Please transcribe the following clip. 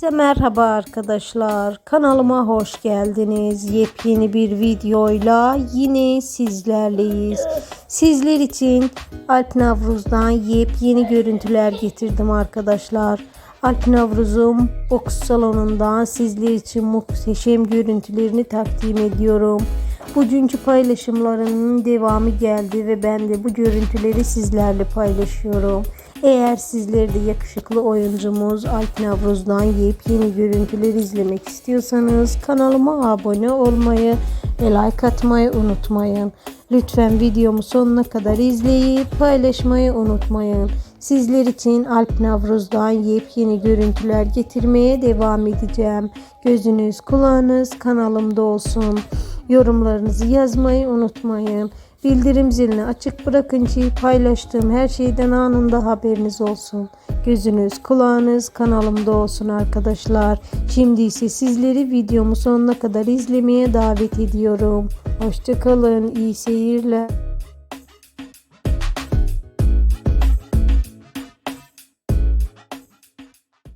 Size merhaba arkadaşlar. Kanalıma hoş geldiniz. Yepyeni bir videoyla yine sizlerleyiz. Sizler için Alp Navruz'dan yepyeni görüntüler getirdim arkadaşlar. Alp Navruz'um boks salonundan sizler için muhteşem görüntülerini takdim ediyorum. Bugünkü paylaşımlarının devamı geldi ve ben de bu görüntüleri sizlerle paylaşıyorum. Eğer sizler de yakışıklı oyuncumuz Alp Navruz'dan yepyeni görüntüler izlemek istiyorsanız kanalıma abone olmayı ve like atmayı unutmayın. Lütfen videomu sonuna kadar izleyip paylaşmayı unutmayın. Sizler için Alp Navruz'dan yepyeni görüntüler getirmeye devam edeceğim. Gözünüz kulağınız kanalımda olsun. Yorumlarınızı yazmayı unutmayın. Bildirim zilini açık bırakın ki paylaştığım her şeyden anında haberiniz olsun. Gözünüz kulağınız kanalımda olsun arkadaşlar. Şimdi ise sizleri videomu sonuna kadar izlemeye davet ediyorum. Hoşçakalın, iyi seyirler.